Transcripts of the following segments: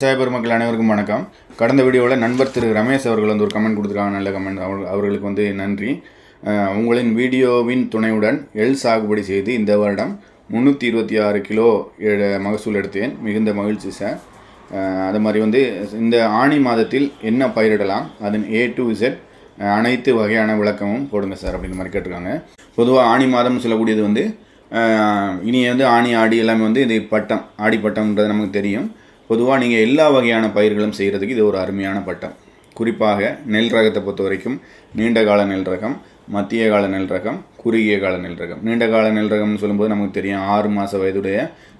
விவசாய மக்கள் அனைவருக்கும் வணக்கம். கடந்த வீடியோவில் நண்பர் திரு ரமேஷ் அவர்கள் வந்து ஒரு கமெண்ட் கொடுத்துருக்காங்க. நல்ல கமெண்ட் அவர்களுக்கு வந்து நன்றி. உங்களின் வீடியோவின் துணையுடன் எள் சாகுபடி செய்து இந்த வருடம் முந்நூற்றி இருபத்தி ஆறு கிலோ மகசூல் எடுத்தேன். மிகுந்த மகிழ்ச்சி சார் அது மாதிரி வந்து இந்த ஆணி மாதத்தில் என்ன பயிரிடலாம்? அதன் ஏ டு இசட் அனைத்து வகையான விளக்கமும் போடுங்க சார் அப்படின்ற மாதிரி கேட்டிருக்காங்க. பொதுவாக ஆணி மாதம்னு சொல்லக்கூடியது வந்து இனி வந்து ஆணி ஆடி எல்லாமே வந்து இது பட்டம் ஆடி பட்டம்ன்றது நமக்கு தெரியும். பொதுவாக நீங்கள் எல்லா வகையான பயிர்களும் செய்கிறதுக்கு இது ஒரு அருமையான பட்டம். குறிப்பாக நெல் ரகத்தை பொறுத்த வரைக்கும் நீண்ட கால நெல் ரகம் மத்திய கால நெல் ரகம் குறுகிய கால நெல் ரகம். நீண்ட கால நெல் ரகம்னு சொல்லும்போது நமக்கு தெரியும் ஆறு மாத வயதுடைய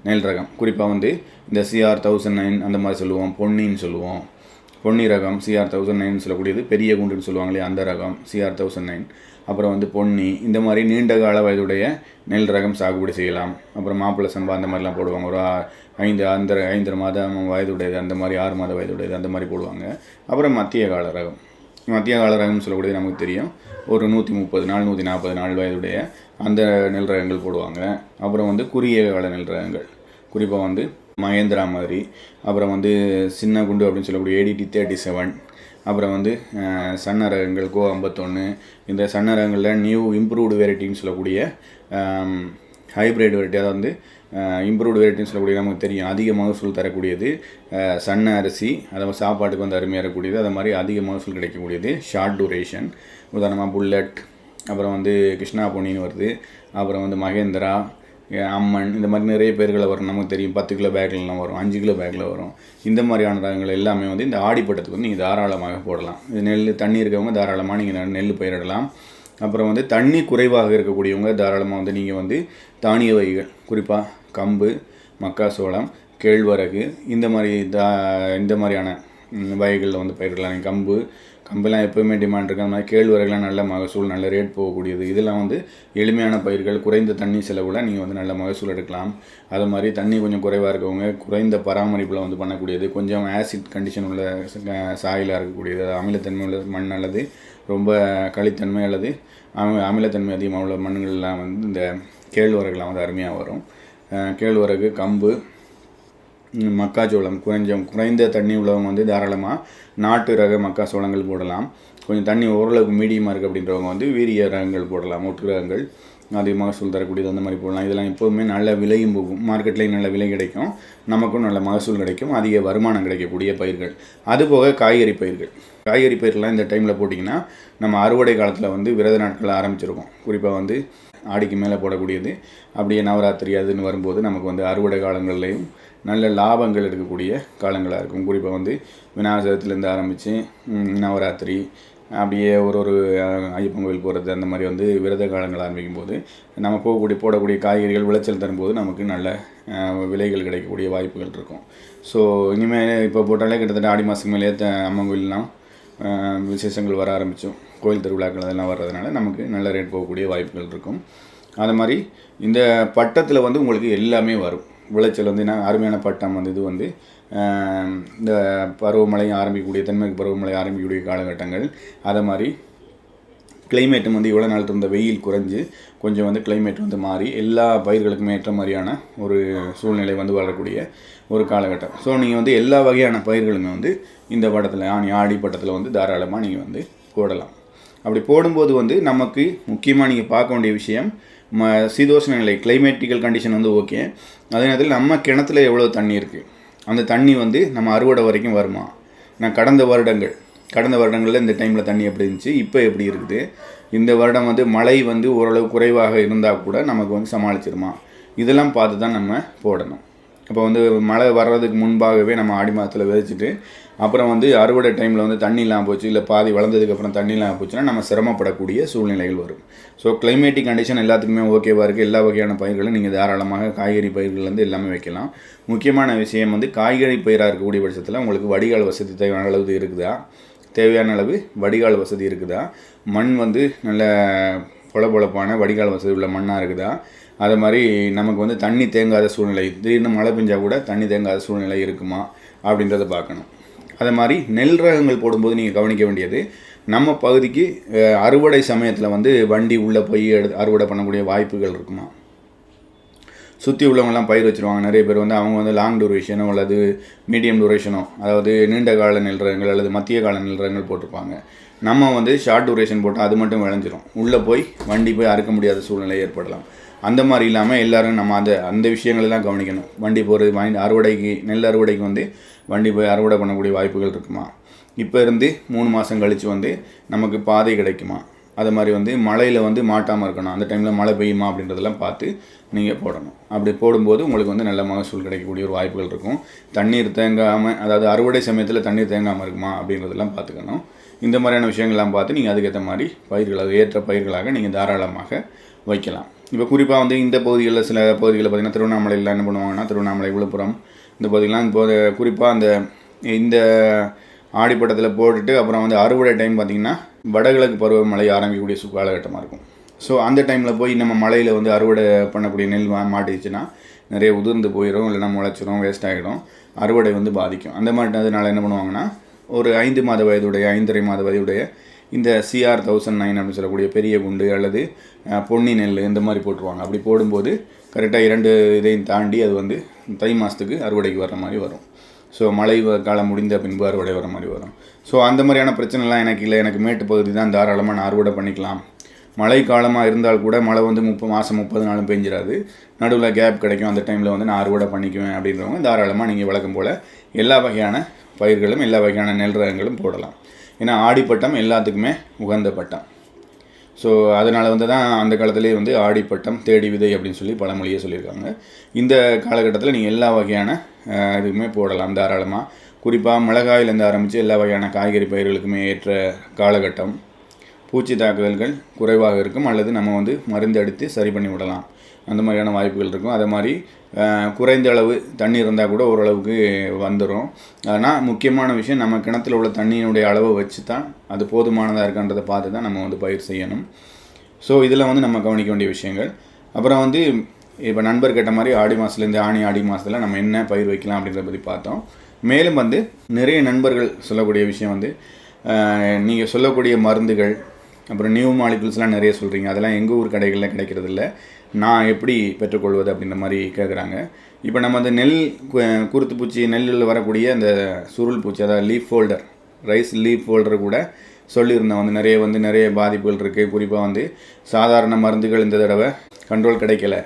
நெல் ரகம். குறிப்பாக வந்து இந்த சிஆர் தௌசண்ட் நைன் அந்த மாதிரி சொல்லுவோம் பொன்னின்னு சொல்லுவோம். பொன்னி ரகம் சிஆர் தௌசண்ட் நைன் சொல்லக்கூடியது. பெரிய குண்டுன்னு சொல்லுவாங்களே அந்த ரகம் சிஆர் தௌசண்ட் நைன் அப்புறம் வந்து பொன்னி இந்த மாதிரி நீண்ட கால வயதுடைய நெல் ரகம் சாகுபடி செய்யலாம். அப்புறம் மாப்பிள்ளை சம்பா அந்த மாதிரிலாம் போடுவாங்க. ஒரு ஆ- ஐந்து அந்த ஐந்து மாதம் வயதுடையது அந்த மாதிரி ஆறு மாத வயதுடையது அந்த மாதிரி போடுவாங்க. அப்புறம் மத்திய கால ரகம். மத்திய கால ரகம்னு சொல்லக்கூடியது நமக்கு தெரியும். ஒரு நூற்றி முப்பது நாள் நூற்றி நாற்பது நாள் வயதுடைய அந்த நெல் ரகங்கள் போடுவாங்க. அப்புறம் வந்து குறுகிய கால நெல் ரகங்கள். குறிப்பாக வந்து மகேந்திரா மாதிரி. அப்புறம் வந்து சின்ன குண்டு அப்படின்னு சொல்லக்கூடிய ஏடிடி தேர்ட்டி செவன் அப்புறம் வந்து சன்ன ரகங்கள் கோ ஐம்பத்தொன்று இந்த சன்ன ரகங்களில் நியூ இம்ப்ரூவ்டு வெரைட்டின்னு சொல்லக்கூடிய ஹைப்ரிட் வெரைட்டி அதாவது வந்து இம்ப்ரூவ்டு வெரைட்டின்னு சொல்லக்கூடிய நமக்கு தெரியும். அதிக மகசூல் தரக்கூடியது சன்ன அரிசி அதை சாப்பாட்டுக்கு வந்து அருமையாக இருக்கக்கூடியது அது மாதிரி அதிக மகசூல் கிடைக்கக்கூடியது ஷார்ட் டூரேஷன் உதாரணமாக புல்லட் அப்புறம் வந்து கிருஷ்ணா பொன்னின்னு வருது. அப்புறம் வந்து மகேந்திரா அம்மன் இந்த மாதிரி நிறைய பேர்களை வரும். நமக்கு தெரியும் பத்து கிலோ பேக்லலாம் வரும் அஞ்சு கிலோ பேக்கில் வரும். இந்த மாதிரியான ரகங்கள் எல்லாமே வந்து இந்த ஆடிப்பட்டத்துக்கு வந்து நீங்கள் தாராளமாக போடலாம். இது நெல் தண்ணி இருக்கவங்க தாராளமாக நீங்கள் நெல் பயிரிடலாம். அப்புறம் வந்து தண்ணி குறைவாக இருக்கக்கூடியவங்க தாராளமாக வந்து நீங்கள் வந்து தானிய வகைகள் குறிப்பாக கம்பு மக்காசோளம் கேழ்வரகு இந்த மாதிரி தா இந்த மாதிரியான வகைகளில் வந்து பயிரிடலாம். நீங்கள் கம்பு கம்பெல்லாம் எப்போவுமே டிமாண்ட் இருக்குது. அந்த மாதிரி கேழ்வரகுலாம் நல்ல மகசூல் நல்ல ரேட் போகக்கூடியது. இதெல்லாம் வந்து எளிமையான பயிர்கள் குறைந்த தண்ணி செலவில் நீங்கள் வந்து நல்ல மகசூல் எடுக்கலாம். அது மாதிரி தண்ணி கொஞ்சம் குறைவாக இருக்கவங்க குறைந்த பராமரிப்பில் வந்து பண்ணக்கூடியது. கொஞ்சம் ஆசிட் கண்டிஷன் உள்ள சாயிலாக இருக்கக்கூடியது. அமிலத்தன்மை உள்ள மண் அல்லது ரொம்ப களித்தன்மை அல்லது அமிலத்தன்மை அதிகமாக உள்ள மண்ணுகள்லாம் வந்து இந்த கேழ்வரகுலாம் வந்து அருமையாக வரும். கேழ்வரகு கம்பு மக்காச்சோளம். கொஞ்சம் குறைந்த தண்ணி உள்ளவங்க வந்து தாராளமாக நாட்டு ரக மக்காச்சோளங்கள் போடலாம். கொஞ்சம் தண்ணி ஓரளவுக்கு மீடியமாக இருக்குது அப்படின்றவங்க வந்து வீரிய ரகங்கள் போடலாம். ஒட்டு ரகங்கள் அதிகமாக மகசூல் தரக்கூடியது அந்த மாதிரி போடலாம். இதெல்லாம் எப்போவுமே நல்ல விலையும் போகும். மார்க்கெட்லேயும் நல்ல விலை கிடைக்கும். நமக்கும் நல்ல மகசூல் கிடைக்கும். அதிக வருமானம் கிடைக்கக்கூடிய பயிர்கள். அதுபோக காய்கறி பயிர்கள். காய்கறி பயிரெலாம் இந்த டைமில் போட்டிங்கன்னா நம்ம அறுவடை காலத்தில் வந்து விரத நாட்கள் ஆரம்பிச்சிருக்கோம். குறிப்பாக வந்து ஆடிக்கு மேலே போடக்கூடியது. அப்படியே நவராத்திரி அதுன்னு வரும்போது நமக்கு வந்து அறுவடை காலங்கள்லையும் நல்ல லாபங்கள் எடுக்கக்கூடிய காலங்களாக இருக்கும். குறிப்பாக வந்து விநாயகத்துலேருந்து ஆரம்பித்து நவராத்திரி அப்படியே ஒரு ஒரு ஐயப்பன் கோயில் போகிறது அந்த மாதிரி வந்து விரத காலங்கள் ஆரம்பிக்கும் போது நம்ம போகக்கூடிய போடக்கூடிய காய்கறிகள் விளைச்சல் தரும்போது நமக்கு நல்ல விலைகள் கிடைக்கக்கூடிய வாய்ப்புகள் இருக்கும். ஸோ இனிமேல் இப்போ போட்டாலே கிட்டத்தட்ட ஆடி மாதம் மேலே அம்மன் கோயிலெலாம் விசேஷங்கள் வர ஆரம்பித்தோம் கோயில் திருவிழாக்கள் அதெல்லாம் வர்றதுனால நமக்கு நல்ல ரேட் போகக்கூடிய வாய்ப்புகள் இருக்கும். அது மாதிரி இந்த பட்டத்தில் வந்து உங்களுக்கு எல்லாமே வரும். விளைச்சல் வந்து என்ன அருமையான பட்டம் வந்து இது வந்து இந்த பருவமழை ஆரம்பிக்கக்கூடிய தென்மேற்கு பருவமழை ஆரம்பிக்கக்கூடிய காலகட்டங்கள் அதை மாதிரி கிளைமேட்டும் வந்து இவ்வளோ நாள் இருந்த வெயில் குறைஞ்சு கொஞ்சம் வந்து கிளைமேட் வந்து மாறி எல்லா பயிர்களுக்குமே ஏற்ற மாதிரியான ஒரு சூழ்நிலை வந்து வரக்கூடிய ஒரு காலகட்டம். ஸோ நீங்கள் வந்து எல்லா வகையான பயிர்களுமே வந்து இந்த படத்தில் ஆணி ஆடி பட்டத்தில் வந்து தாராளமாக நீங்கள் வந்து போடலாம். அப்படி போடும்போது வந்து நமக்கு முக்கியமாக நீங்கள் பார்க்க வேண்டிய விஷயம் ம சீதோஷ்ண நிலை கிளைமேட்டிக்கல் கண்டிஷன் வந்து ஓகே அதே நேரத்தில் நம்ம கிணத்துல எவ்வளோ தண்ணி இருக்குது அந்த தண்ணி வந்து நம்ம அறுவடை வரைக்கும் வருமா? நான் கடந்த வருடங்கள் கடந்த வருடங்களில் இந்த டைமில் தண்ணி எப்படி இருந்துச்சு இப்போ எப்படி இருக்குது? இந்த வருடம் வந்து மழை வந்து ஓரளவு குறைவாக இருந்தால் கூட நமக்கு வந்து சமாளிச்சிருமா? இதெல்லாம் பார்த்து தான் நம்ம போடணும். இப்போ வந்து மழை வர்றதுக்கு முன்பாகவே நம்ம ஆடி மாதத்தில் விதைச்சிட்டு அப்புறம் வந்து அறுவடை டைமில் வந்து தண்ணி இல்லாமல் போச்சு இல்லை பாதி வளர்ந்ததுக்கப்புறம் தண்ணி இல்லாமல் போச்சுன்னா நம்ம சிரமப்படக்கூடிய சூழ்நிலைகள் வரும். ஸோ கிளைமேட்டிக் கண்டிஷன் எல்லாத்துக்குமே ஓகேவாக இருக்குது எல்லா வகையான பயிர்களும் நீங்கள் தாராளமாக காய்கறி பயிர்கள்லேருந்து எல்லாமே வைக்கலாம். முக்கியமான விஷயம் வந்து காய்கறி பயிராக இருக்கக்கூடிய பட்சத்தில் உங்களுக்கு வடிகால் வசதி தேவையான அளவு இருக்குதா? தேவையான அளவு வடிகால் வசதி இருக்குதா? மண் வந்து நல்ல பொலபொலப்பான வடிகால் வசதி உள்ள மண்ணாக இருக்குதா? அது மாதிரி நமக்கு வந்து தண்ணி தேங்காத சூழ்நிலை திடீர்னு மழை பெஞ்சால் கூட தண்ணி தேங்காத சூழ்நிலை இருக்குமா? அப்படின்றத பார்க்கணும். அது மாதிரி நெல் ரகங்கள் போடும்போது நீங்கள் கவனிக்க வேண்டியது நம்ம பகுதிக்கு அறுவடை சமயத்தில் வந்து வண்டி உள்ளே போய் எடு அறுவடை பண்ணக்கூடிய வாய்ப்புகள் இருக்குமா? சுற்றி உள்ளவங்கலாம் பயிர் வச்சுருவாங்க. நிறைய பேர் வந்து அவங்க வந்து லாங் டூரேஷனோ அல்லது மீடியம் டூரேஷனோ அதாவது நீண்ட கால நிலங்கள் அல்லது மத்திய கால நிலங்கள் போட்டிருப்பாங்க. நம்ம வந்து ஷார்ட் டூரேஷன் போட்டால் அது மட்டும் விளைஞ்சிரும். உள்ளே போய் வண்டி போய் அறுக்க முடியாத சூழ்நிலை ஏற்படலாம். அந்த மாதிரி இல்லாமல் எல்லோரும் நம்ம அந்த அந்த விஷயங்களெல்லாம் கவனிக்கணும். வண்டி போகிறது வாங்கி அறுவடைக்கு நெல் அறுவடைக்கு வந்து வண்டி போய் அறுவடை பண்ணக்கூடிய வாய்ப்புகள் இருக்குமா? இப்போ இருந்து மூணு மாதம் கழித்து வந்து நமக்கு பாதை கிடைக்குமா? அது மாதிரி வந்து மழையில் வந்து மாட்டாமல் இருக்கணும். அந்த டைமில் மழை பெய்யுமா அப்படின்றதெல்லாம் பார்த்து நீங்கள் போடணும். அப்படி போடும்போது உங்களுக்கு வந்து நல்ல மகசூல் கிடைக்கக்கூடிய ஒரு வாய்ப்புகள் இருக்கும். தண்ணீர் தேங்காமல் அதாவது அறுவடை சமயத்தில் தண்ணீர் தேங்காமல் இருக்குமா அப்படின்றதெல்லாம் பார்த்துக்கணும். இந்த மாதிரியான விஷயங்கள்லாம் பார்த்து நீங்கள் அதுக்கேற்ற மாதிரி பயிர்களாக ஏற்ற பயிர்களாக நீங்கள் தாராளமாக வைக்கலாம். இப்போ குறிப்பாக வந்து இந்த பகுதிகளில் சில பகுதிகளில் பார்த்திங்கன்னா திருவண்ணாமலையில் என்ன பண்ணுவாங்கன்னா திருவண்ணாமலை விழுப்புரம் இந்த பகுதியெலாம் இப்போ குறிப்பாக அந்த இந்த ஆடிப்பட்டத்தில் போட்டுட்டு அப்புறம் வந்து அறுவடை டைம் பார்த்திங்கன்னா வடகிழக்கு பருவமழை ஆரம்பிக்கக்கூடிய சு காலகட்டமாக இருக்கும். ஸோ அந்த டைமில் போய் நம்ம மலையில் வந்து அறுவடை பண்ணக்கூடிய நெல் மா- மாட்டிச்சுன்னா நிறைய உதிர்ந்து போயிடும் இல்லைன்னா முளைச்சிரும் வேஸ்ட் ஆகிடும் அறுவடை வந்து பாதிக்கும். அந்த மாதிரி அதனால என்ன பண்ணுவாங்கன்னா ஒரு ஐந்து மாத வயதுடைய ஐந்தரை மாத வயதுடைய இந்த சிஆர் தௌசண்ட் நைன் அப்படின்னு சொல்லக்கூடிய பெரிய குண்டு அல்லது பொன்னி நெல் இந்த மாதிரி போட்டுருவாங்க. அப்படி போடும்போது கரெக்டாக இரண்டு இதையும் தாண்டி அது வந்து தை மாதத்துக்கு அறுவடைக்கு வர்ற மாதிரி வரும். ஸோ மழை காலம் முடிந்த பின்பு அறுவடை வர மாதிரி வரும். ஸோ அந்த மாதிரியான பிரச்சனைலாம் எனக்கு இல்லை. எனக்கு மேட்டு பகுதி தான் தாராளமாக நான் அறுவடை பண்ணிக்கலாம். மழை காலமாக இருந்தால் கூட மழை வந்து முப்பது மாதம் முப்பது நாளும் பெஞ்சிராது. நடுவில் கேப் கிடைக்கும். அந்த டைமில் வந்து நான் அறுவடை பண்ணிக்குவேன் அப்படின்றவங்க தாராளமாக நீங்கள் வழக்கம் போல் எல்லா வகையான பயிர்களும் எல்லா வகையான நெல் ரகங்களும் போடலாம். ஏன்னா ஆடிப்பட்டம் எல்லாத்துக்குமே உகந்த பட்டம். ஸோ அதனால் வந்து தான் அந்த காலத்திலே வந்து ஆடிப்பட்டம் தேடி விதை அப்படின்னு சொல்லி பழமொழியே சொல்லியிருக்காங்க. இந்த காலகட்டத்தில் நீங்கள் எல்லா வகையான அஹ், போடலாம் தாராளமாக குறிப்பாக மிளகாயிலேருந்து ஆரம்பித்து எல்லா வகையான காய்கறி பயிர்களுக்குமே ஏற்ற காலகட்டம். பூச்சி தாக்குதல்கள் குறைவாக இருக்கும் அல்லது நம்ம வந்து மருந்து அடித்து சரி பண்ணி விடலாம். அந்த மாதிரியான வாய்ப்புகள் இருக்கும். அதே மாதிரி குறைந்த அளவு தண்ணி இருந்தால் கூட ஓரளவுக்கு வந்துடும் ஆனால் முக்கியமான விஷயம் நம்ம கிணத்துல உள்ள தண்ணியினுடைய அளவை வச்சு தான் அது போதுமானதாக இருக்கான்றதை பார்த்து தான் நம்ம வந்து பயிர் செய்யணும். ஸோ இதில் வந்து நம்ம கவனிக்க வேண்டிய விஷயங்கள். அப்புறம் வந்து இப்போ நண்பர் கேட்ட மாதிரி ஆடி மாதத்துலேருந்து ஆணி ஆடி மாதத்தில் நம்ம என்ன பயிர் வைக்கலாம் அப்படின்றத பற்றி பார்த்தோம். மேலும் வந்து நிறைய நண்பர்கள் சொல்லக்கூடிய விஷயம் வந்து நீங்கள் சொல்லக்கூடிய மருந்துகள் அப்புறம் நியூ மாலிகுல்ஸ்லாம் நிறைய சொல்கிறீங்க அதெல்லாம் எங்கள் ஊர் கடைகளில் கிடைக்கிறது இல்லை நான் எப்படி பெற்றுக்கொள்வது அப்படின்ற மாதிரி கேட்குறாங்க இப்போ நம்ம அந்த நெல் குருத்து பூச்சி நெல்லில் வரக்கூடிய அந்த சுருள் பூச்சி அதாவது leaf folder rice leaf folder கூட சொல்லியிருந்தோம் வந்து நிறைய வந்து நிறைய பாதிப்புகள் இருக்குது குறிப்பாக வந்து சாதாரண மருந்துகள் இந்த தடவை கண்ட்ரோல் கிடைக்கல.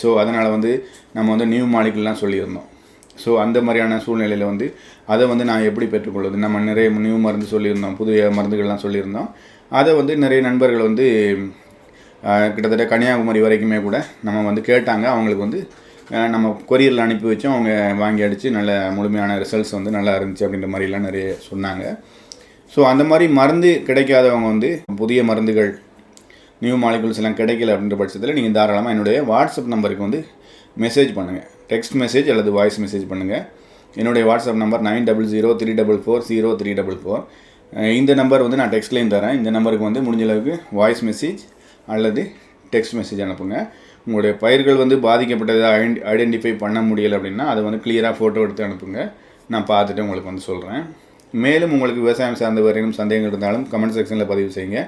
ஸோ அதனால் வந்து நம்ம வந்து நியூ மாலிகுல்லாம் சொல்லியிருந்தோம். ஸோ அந்த மாதிரியான சூழ்நிலையில் வந்து அதை வந்து நான் எப்படி பெற்றுக்கொள்வது? நம்ம நிறைய நியூ மருந்து சொல்லியிருந்தோம் புதிய மருந்துகள்லாம் சொல்லியிருந்தோம். அதை வந்து நிறைய நண்பர்கள் வந்து கிட்டத்தட்ட கன்னியாகுமரி வரைக்குமே கூட நம்ம வந்து கேட்டாங்க. அவங்களுக்கு வந்து நம்ம கொரியரில் அனுப்பி வச்சோம். அவங்க வாங்கி அடித்து நல்ல முழுமையான ரிசல்ட்ஸ் வந்து நல்லா இருந்துச்சு அப்படின்ற மாதிரிலாம் நிறைய சொன்னாங்க. ஸோ அந்த மாதிரி மருந்து கிடைக்காதவங்க வந்து புதிய மருந்துகள் நியூ மாலிகுல்ஸ் எல்லாம் கிடைக்கல அப்படின்ற பட்சத்தில் நீங்கள் தாராளமாக என்னுடைய வாட்ஸ்அப் நம்பருக்கு வந்து மெசேஜ் பண்ணுங்கள் டெக்ஸ்ட் மெசேஜ் அல்லது வாய்ஸ் மெசேஜ் பண்ணுங்கள் என்னுடைய WhatsApp number nine double zero three double four zero three double four இந்த நம்பர் வந்து நான் டெக்ஸ்ட்லேயும் தரேன். இந்த நம்பருக்கு வந்து முடிஞ்ச அளவுக்கு வாய்ஸ் மெசேஜ் அல்லது டெக்ஸ்ட் மெசேஜ் அனுப்புங்க. உங்களுடைய பயிர்கள் வந்து பாதிக்கப்பட்டதை ஐடென்டி ஐடென்டிஃபை பண்ண முடியலை அப்படின்னா அதை வந்து கிளியராக ஃபோட்டோ எடுத்து அனுப்புங்க. நான் பார்த்துட்டு உங்களுக்கு வந்து சொல்கிறேன் மேலும் உங்களுக்கு விவசாயம் சார்ந்த வரையிலும் சந்தேகங்கள் இருந்தாலும் கமெண்ட் செக்ஷனில் பதிவு செய்யுங்க.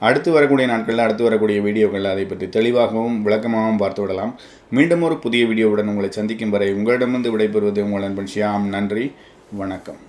அடுத்து வரக்கூடிய நாட்களில் அடுத்து வரக்கூடிய வீடியோக்களில் அதை பற்றி தெளிவாகவும் விளக்கமாகவும் பார்த்து விடலாம். மீண்டும் ஒரு புதிய வீடியோவுடன் உங்களை சந்திக்கும் வரை உங்களிடமிருந்து விடைபெறுவது உங்கள் நண்பன் ஷியாம். நன்றி வணக்கம்.